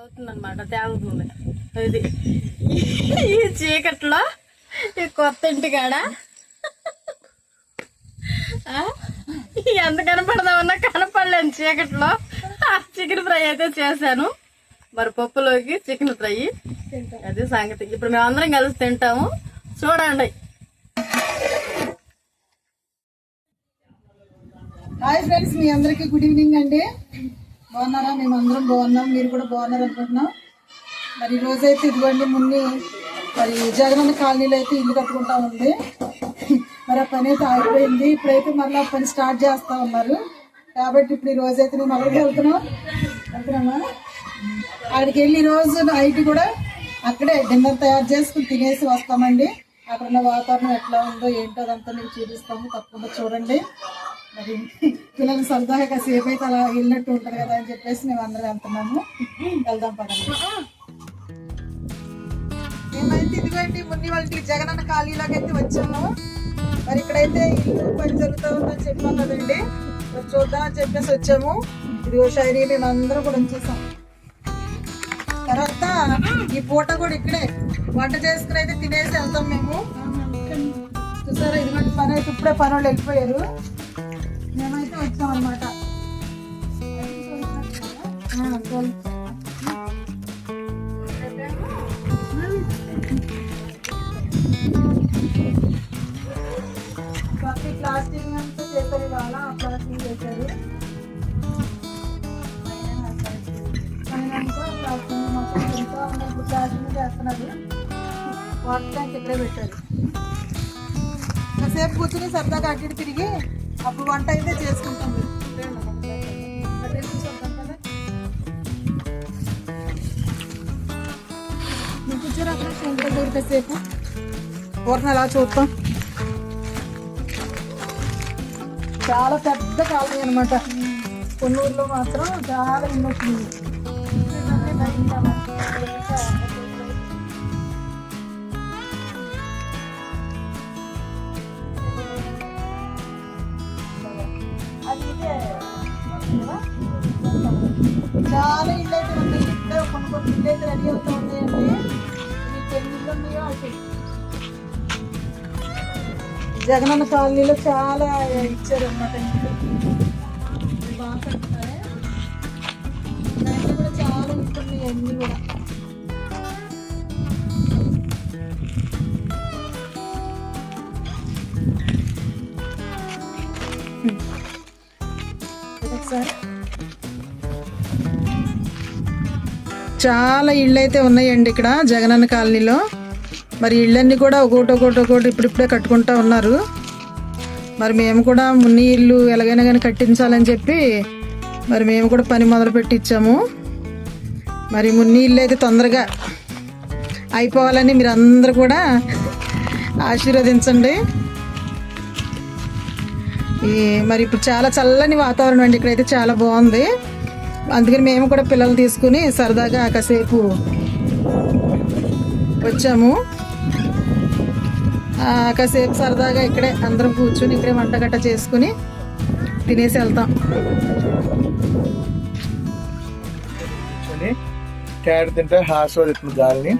అవుతుందన్నమాట తేలుతుంది. ఇది. ఈ చీకట్లో ఈ కొత్త ఇంటికాడ. కాడ ఎంత కనపడదామన్నా కనపడలేను చీకట్లో. ఆ చికెన్ ఫ్రై అయితే చేశాను. మరి పప్పులోకి చికెన్ ఫ్రై. అది సంగతి. ఇప్పుడు మేము అందరం కలిసి తింటాము. చూడండి. హాయ్ ఫ్రెండ్స్ మీ అందరికీ గుడ్ ఈవినింగ్ అండి. బాగున్నారా? మేము అందరం బాగున్నాం. మీరు కూడా బాగున్నారు అనుకుంటున్నాం మరి ఈరోజు రోజైతే ఇదిగోండి మున్ని మరి జగనన్న కాలనీలో అయితే ఇల్లు కట్టుకుంటా ఉంది. మరి ఆ పని అయితే ఆగిపోయింది. ఇప్పుడైతే మళ్ళీ పని స్టార్ట్ చేస్తా ఉన్నారు. కాబట్టి ఇప్పుడు ఈ రోజైతే మేము అక్కడికి వెళ్తున్నాం. వెళ్తున్నామా? అక్కడికి వెళ్ళి రోజు నైట్ కూడా అక్కడే డిన్నర్ తయారు చేసుకుని తినేసి వస్తామండి. అక్కడ ఉన్న వాతావరణం ఎట్లా ఉందో ఏంటో అదంతా మేము చూపిస్తాము. తప్పకుండా చూడండి. మరి పిల్లలు సరదాగా కాసేపు అయితే అలా వెళ్ళినట్టు ఉంటారు కదా అని చెప్పేసి మేము అందరం వెళ్తున్నాము. వెళ్దాం పదండి. మేమైతే ఇదిగోండి మున్ని వాళ్ళకి జగనన్న ఖాళీలోకి అయితే వచ్చాము. మరి ఇక్కడైతే ఇల్లు పని జరుగుతూ ఉందని చెప్పన్నారండి మరి చూద్దాం అని చెప్పేసి వచ్చాము. ఇదిగో శైలి మేము అందరం కూడా వచ్చేసాం. తర్వాత ఈ పూట కూడా ఇక్కడే వంట చేసుకుని అయితే తినేసి వెళ్తాం మేము. చూసారా ఇదిగోండి పని అయితే ఇప్పుడే పని వాళ్ళు వెళ్ళిపోయారు. ఇస్తాం వచ్చాం అనమాట ప్లాస్టిక్ అంతా చేశారు ఇవాళ ఆ ప్లాస్టిక్ చేశారు మొత్తం ఇప్పుడు చేస్తున్నారు. వాటర్ ట్యాంక్ ఇక్కడే పెట్టారు. కాసేపు కూర్చుని సరదాగా అటు తిరిగి అప్పుడు వంట అయితే చేసుకుంటాం. అటే కూర్చోద్దాం కదా. నువ్వు కూర్చోరా అక్కడ ఊరిని అలా చూస్తాం చాలా పెద్ద కాలనీ అనమాట కొన్నూరులో మాత్రం చాలా ఉన్నట్టుంది ఇప్పుడే రెడీ అవుతా ఉన్నాయండి జగనన్న కాలనీలో చాలా ఇచ్చారు అనమాట బాగా కట్టుతారే కూడా చాలా ఇస్తున్నాయి కూడా. ఒకసారి. చాలా ఇళ్ళు అయితే ఉన్నాయండి ఇక్కడ జగనన్న కాలనీలో. మరి ఇళ్ళన్నీ కూడా ఒకటి ఒకటి ఒకటి ఇప్పుడిప్పుడే కట్టుకుంటా ఉన్నారు. మరి మేము కూడా మున్ని ఇల్లు ఎలాగైనా కానీ కట్టించాలని చెప్పి మరి మేము కూడా పని మొదలు పెట్టించాము మరి మున్ని ఇల్లు అయితే తొందరగా అయిపోవాలని మీరు అందరూ కూడా ఆశీర్వదించండి. ఈ మరి ఇప్పుడు చాలా చల్లని వాతావరణం అండి. ఇక్కడైతే చాలా బాగుంది. అందుకని మేము కూడా పిల్లలు తీసుకుని సరదాగా కాసేపు వచ్చాము. కాసేపు సరదాగా ఇక్కడే అందరం కూర్చుని ఇక్కడే వంట గట్ట చేసుకుని తినేసి వెళ్తాం. కూర్చొని క్యారెట్ తింటే ఆస్వాదిస్తుంది గాలిని.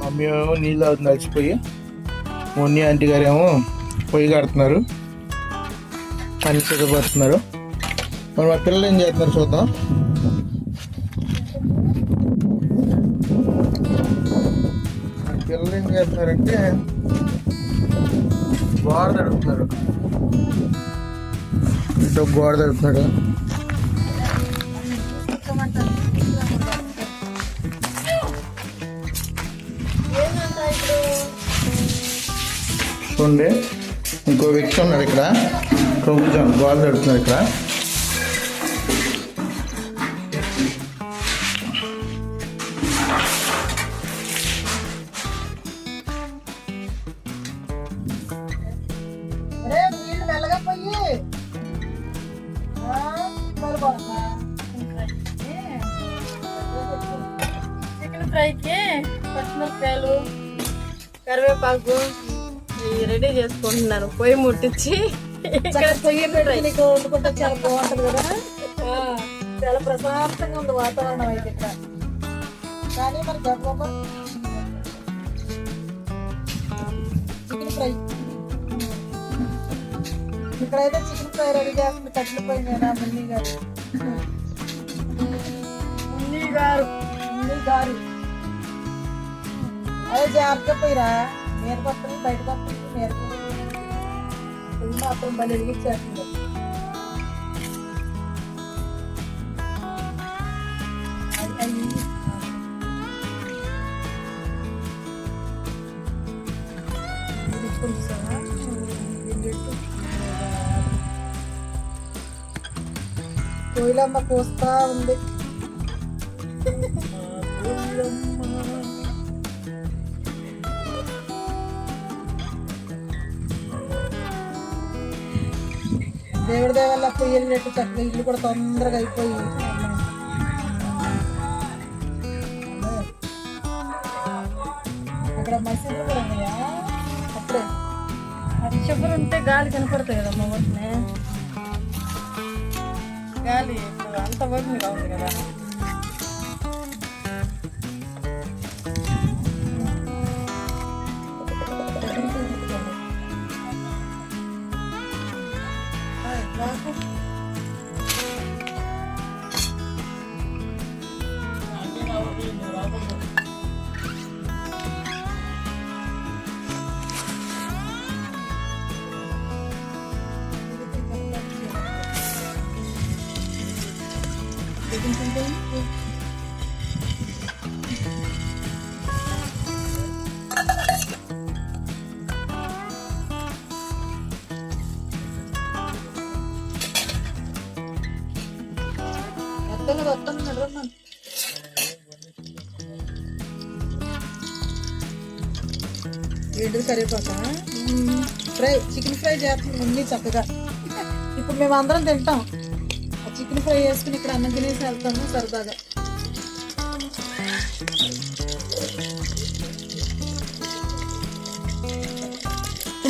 మమ్మీ ఏమో నీళ్ళు అవుతుంది అలసిపోయి. మొన్నీ ఆంటీ గారు ఏమో పొయ్యి కడుతున్నారు. పని సిద్ధపడుతున్నారు మరి మా పిల్లలు ఏం చేస్తున్నారు చూద్దాం. పిల్లలు ఏం చేస్తున్నారంటే గోడ తడుపుతున్నారు. ఇటు గోడ తడుపుతున్నాడు చూడండి ఇంకో వ్యక్తి ఉన్నాడు ఇక్కడ. కొంచెం గోడ తడుపుతున్నాడు ఇక్కడ. పచ్చిమిరపకాయలు కరివేపాకు రెడీ చేసుకుంటున్నాను. పొయ్యి ముట్టించి ఇక్కడ చక్కగా పొయ్యి పెట్టి నీకు వండుకుంటే చాలా బాగుంటుంది కదా? చాలా ప్రశాంతంగా ఉంది వాతావరణం అయితే ఇక్కడ. కానీ మరి చికెన్ ఫ్రై. ఇక్కడైతే చికెన్ ఫ్రై రెడీ చేస్తుంది కట్టెల పోయి నేను మున్ని గారు. మున్ని గారు మున్ని గారు. అదే జాగ్రత్తగా పోయిరా. మీద కొత్తని బయట కొత్తని మీద ఇది మాత్రం బలి ఎదిగించేస్తుంది కోయిలమ్మ కోస్తా ఉంది. దేవుడి దేవల్ల పొయ్యి వెళ్ళినట్టు చక్కగా ఇల్లు కూడా తొందరగా అయిపోయి. అక్కడ మసీదులు కూడా ఉన్నాయా? అప్పుడే అది చివరి ఉంటే గాలి కనపడుతుంది కదమ్మా వాటిని గాలి ఇప్పుడు అంత వరకు ఉంది కదా. aku Thank you. Chicken fry చేస్తుంది మమ్మీ చక్కగా. ఇప్పుడు మేము అందరం తింటాం. ఆ చికెన్ ఫ్రై చేసుకుని ఇక్కడ అన్నం తినేసి వెళ్తాము సరదాగా.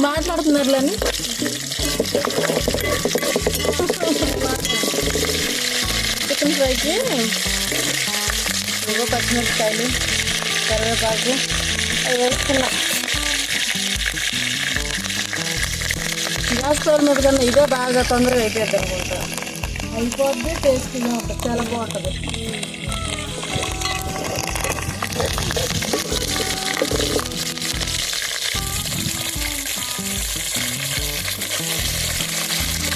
మాట్లాడుతున్నారు అని చికెన్ ఫ్రైకి ఏవో పచ్చిమిరపకాయలు కరివేపాకు అవి వేసుకున్నా. గ్యాస్ స్టవ్ మీద కన్నా ఇదే బాగా తొందరగా అయిపోద్ది అనుకుంటా. అయిపోద్ది టేస్టీగా ఉంటుంది చాలా బాగుంటుంది.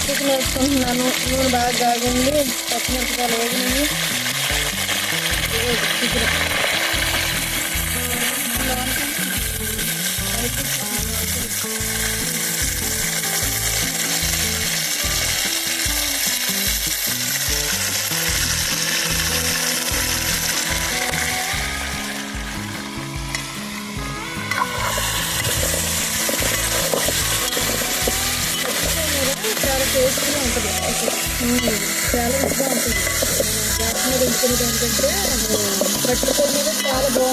చికెన్ వేసుకుంటున్నాను. నూనె బాగా కాగింది పచ్చిమిరపకాయలు వేగినాయి. చికెన్.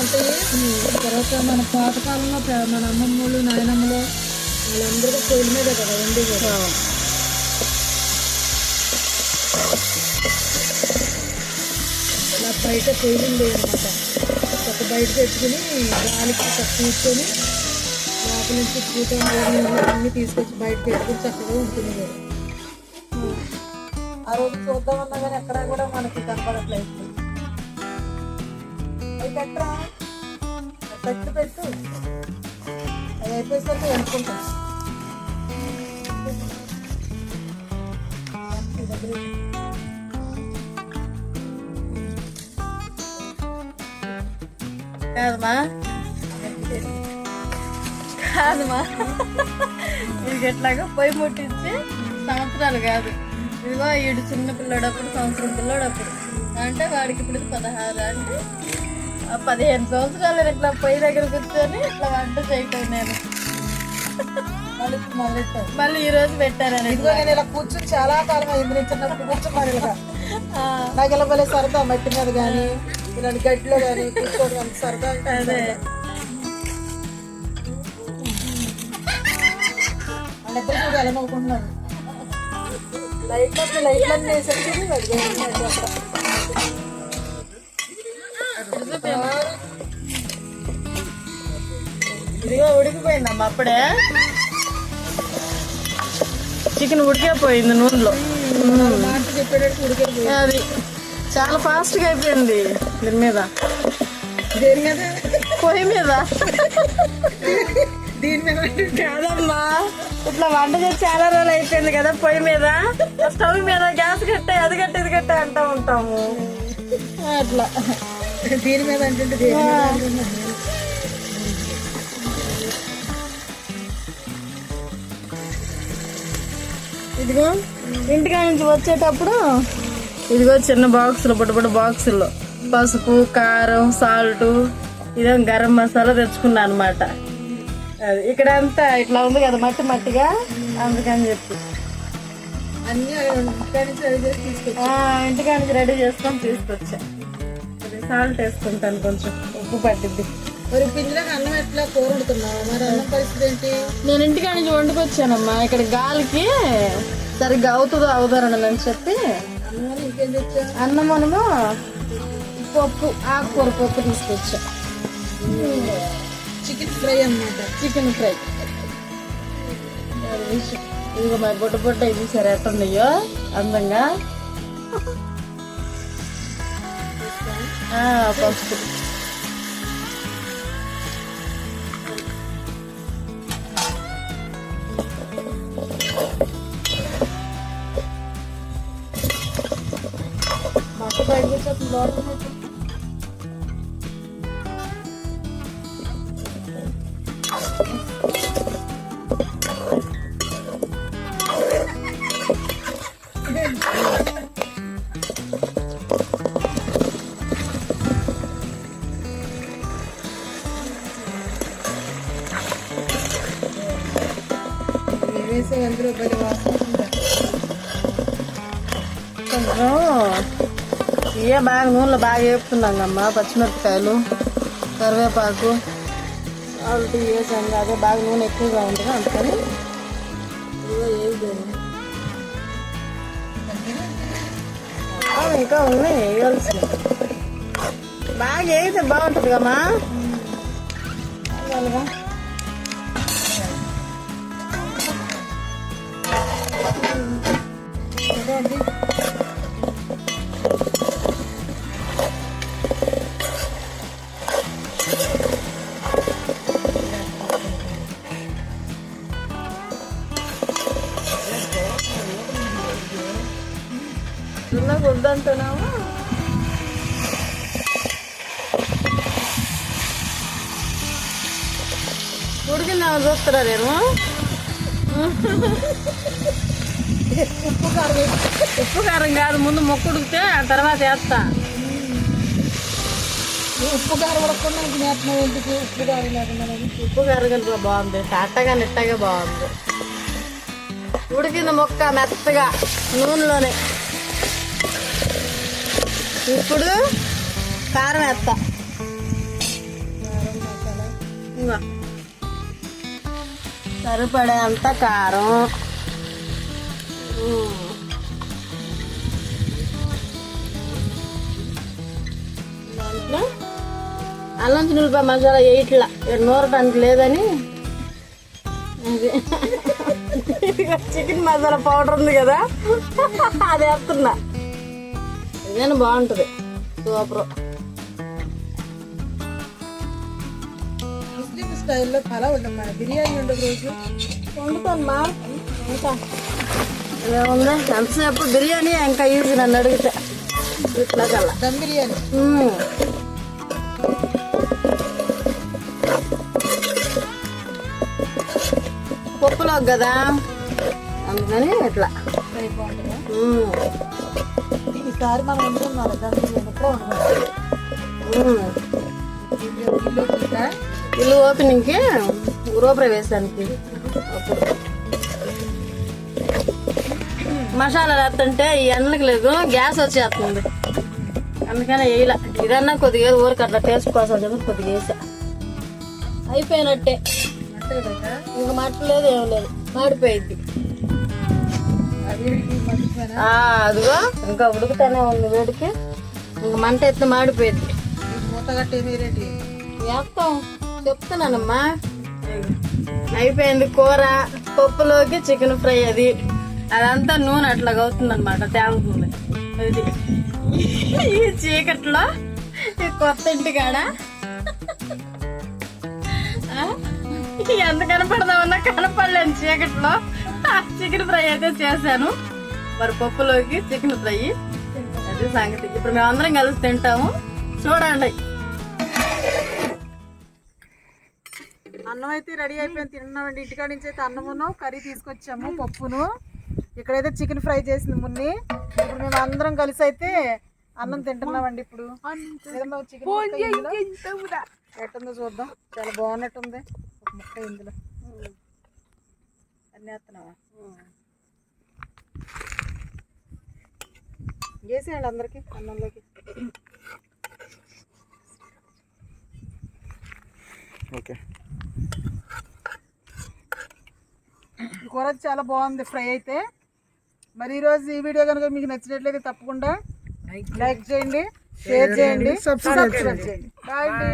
బాగుంటాయి తర్వాత మన పాతకాలంలో మన అమ్మమ్మలు నాయనమ్మలు వాళ్ళందరూ పొయ్యిల మీదే కదా వండి ఇలా బయట ఉండేవి అనమాట ఒక బయట పెట్టుకుని గాలికి కూర్చొని లోపల నుంచి పూత అన్ని తీసుకొచ్చి బయట పెట్టుకుని చక్కగా ఉంటుంది కదా ఆ రోజు చూద్దామన్నా కానీ ఎక్కడా కూడా మనకి కనపడట్లేదు. పెట్టరా పెట్టు పెట్టు. అది అయిపోయేసరికి అనుకుంటా కాదమ్మా. కాదమ్మా. ఇది ఎట్లాగో పొయ్యి ముట్టించి సంవత్సరాలు కాదు. ఇదిగో ఈడు చిన్న పిల్లడప్పుడు సంవత్సరం పిల్లడప్పుడు. అంటే వాడికి ఇప్పుడు పదహారు అంటే పదిహేను సంవత్సరాలు ఇట్లా పొయ్యి దగ్గర కూర్చొని ఇట్లా వంట చేయటం నేను. మళ్ళీ ఈ రోజు ఇదిగో నేను ఇలా కూర్చుని చాలా కాలం అయింది. నేను చిన్నప్పుడు కూర్చున్నాను ఇలా. నాకు ఇలా భలే సరదా మట్టి మీద కానీ ఇలాంటి గడ్డిలో కానీ కూర్చోవడం అంత సరదా అదే. వాళ్ళిద్దరు కూడా ఎలా నవ్వుకుంటున్నారు. లైట్ లైట్ అన్నీ వేసేసి ఇదిగో ఉడికిపోయిందమ్మా అప్పుడే. చికెన్ ఉడికిపోయింది నూనెలో. అది చాలా ఫాస్ట్గా అయిపోయింది దీని మీద. దేని మీద? పొయ్యి మీద. దీని మీద కాదమ్మా. ఇట్లా వంట చేసి చాలా రోజులు అయిపోయింది కదా పొయ్యి మీద. స్టవ్ మీద గ్యాస్ కట్టే అది కట్టే ఇది కట్టే అంటూ ఉంటాము. అట్లా. దీని మీద అంటే దేని మీద అంటుంటే ఇదిగో ఇంటికా నుంచి వచ్చేటప్పుడు ఇదిగో చిన్న బాక్సులు బుడ్డ బుడ్డ బాక్సుల్లో పసుపు కారం సాల్ట్ ఇదే గరం మసాలా తెచ్చుకున్నా అనమాట అది ఇక్కడ అంతా ఇట్లా ఉంది కదా మట్టి మట్టిగా? అందుకని చెప్పి. అన్ని రెడీ ఇంటికా నుంచి రెడీ చేసుకొని తీసుకొచ్చా. సాల్ట్ వేసుకుంటాను కొంచెం. ఉప్పు పట్టిద్ది. మరి పిండిలోకి అన్నం ఎట్లా కూర వండుతున్నావు? మరి అన్నం పరిస్థితి ఏంటి? నేను ఇంటికా నుంచి వండుకొచ్చానమ్మా. ఇక్కడ గాలికి సరిగ్గా అవుతుందో చెప్పి అన్నం అని ఇంకేం తెచ్చా అన్నం మనము పప్పు ఆకుకూర పప్పు తీసుకొచ్చా. చికెన్ ఫ్రై అన్నమాట. Chicken fry. ఇదిగో మా బుడ్డ బుడ్డ ఇది సరే ఎట్టున్నాయో అందంగా. ఆ, పసుపు మొక్క బయటకు వచ్చి లోపల ఇవే బాగా నూనెలో బాగా వేపుతున్నాంగమ్మ పచ్చిమిరపకాయలు కరివేపాకు ఆల్రెడీ వేసాం అదే బాగా నూనె ఎక్కువగా ఉంటుంది అందుకని ఇంకా ఉన్నాయి వేయాల్సి బాగా వేయితే బాగుంటుంది కమ్మా. నేను ఉప్పు కారం ఉప్పు కారం కాదు ముందు మొక్కు ఉడికితే ఆ తర్వాత వేస్తా. ఉప్పు కారం ఉడకుండా ఇంక నేస్తున్నావు ఎందుకు ఉప్పు కారం లేకుండా ఉప్పు కారం కనుక బాగుంది అట్టగా నిట్టగా బాగుంది. ఉడికింది మొక్క మెత్తగా నూనెలోనే. ఇప్పుడు కారం వేస్తా. ఇంకా. సరిపడే అంత కారం. దాంట్లో అల్లం చిల్లిపాయ మసాలా వేయట్లా. నూరటానికి లేదని. చికెన్ మసాలా పౌడర్ ఉంది కదా. అది వేస్తున్నా. ఇదేనా బాగుంటుంది. సూపర్. స్టైల్లో కళ ఉండమ్మా బిర్యానీ ఉండదు రోజు వండుతాను మా. ఇంకా ఏముంది ఎంతసేపు బిర్యానీ? ఇంకా ఈజీ నన్ను అడిగితే. ఇట్లా కల్లా. దమ్ బిర్యానీ. పప్పులో కదా? అందుకని ఇట్లా. ఈసారి మనం వండుకున్నాం దమ్ బిర్యానీ ఎప్పుడో వండుకున్నాం. ఇల్లు ఓపెనింగ్కి గృహప్రవేశానికి. అప్పుడు మసాలా వేస్తుంటే ఈ ఎండలకు లేదు గ్యాస్ వచ్చేస్తుంది. అందుకని వేయలే. ఇదన్నా కొద్దిగా ఊరికి అట్లా టేస్ట్ కోసం చెప్పి కొద్దిగా వేసా. అయిపోయినట్టే. ఇంకా మట్టలేదు ఏం లేదు. మాడిపోయింది. అదిగో ఇంకా ఉడుకుతానే ఉంది వేడికి. ఇంక మంట ఎత్తి మాడిపోయింది. ఈ మూత గట్టి ఏమేరేటి వేస్తాం చెప్తున్నానమ్మా. అయిపోయింది కూర పప్పులోకి చికెన్ ఫ్రై అది. అదంతా నూనె అట్లా అవుతుంది అనమాట తేలుతుంది అది. ఈ చీకట్లో కొత్త ఇంటికాడ. కాడ ఎంత కనపడదామన్నా కనపడలేను చీకట్లో. చికెన్ ఫ్రై అయితే చేశాను. మరి పప్పులోకి చికెన్ ఫ్రై. అది సంగతి. ఇప్పుడు మేము అందరం కలిసి తింటాము. చూడండి. అన్నం అయితే రెడీ అయిపోయింది. తిన్నామండి. ఇంటికాడ నుంచి అయితే అన్నమును కర్రీ తీసుకొచ్చాము పప్పును. ఇక్కడైతే చికెన్ ఫ్రై చేసింది మున్ని. ఇప్పుడు మేము అందరం కలిసి అయితే అన్నం తింటున్నామండి ఇప్పుడు? ఎట్టుందో చూద్దాం. చాలా బాగున్నట్టుంది. ఒక ముక్క ఇందులో. అన్నీ వేస్తున్నావా? వేసేయండి అందరికి అన్నంలోకి. ఓకే. ఈ కూర చాలా బాగుంది ఫ్రై అయితే. మరి ఈరోజు ఈ వీడియో కనుక మీకు నచ్చినట్లయితే తప్పకుండా లైక్ చేయండి షేర్ చేయండి సబ్స్క్రైబ్ చేయండి. బాయ్ అండి.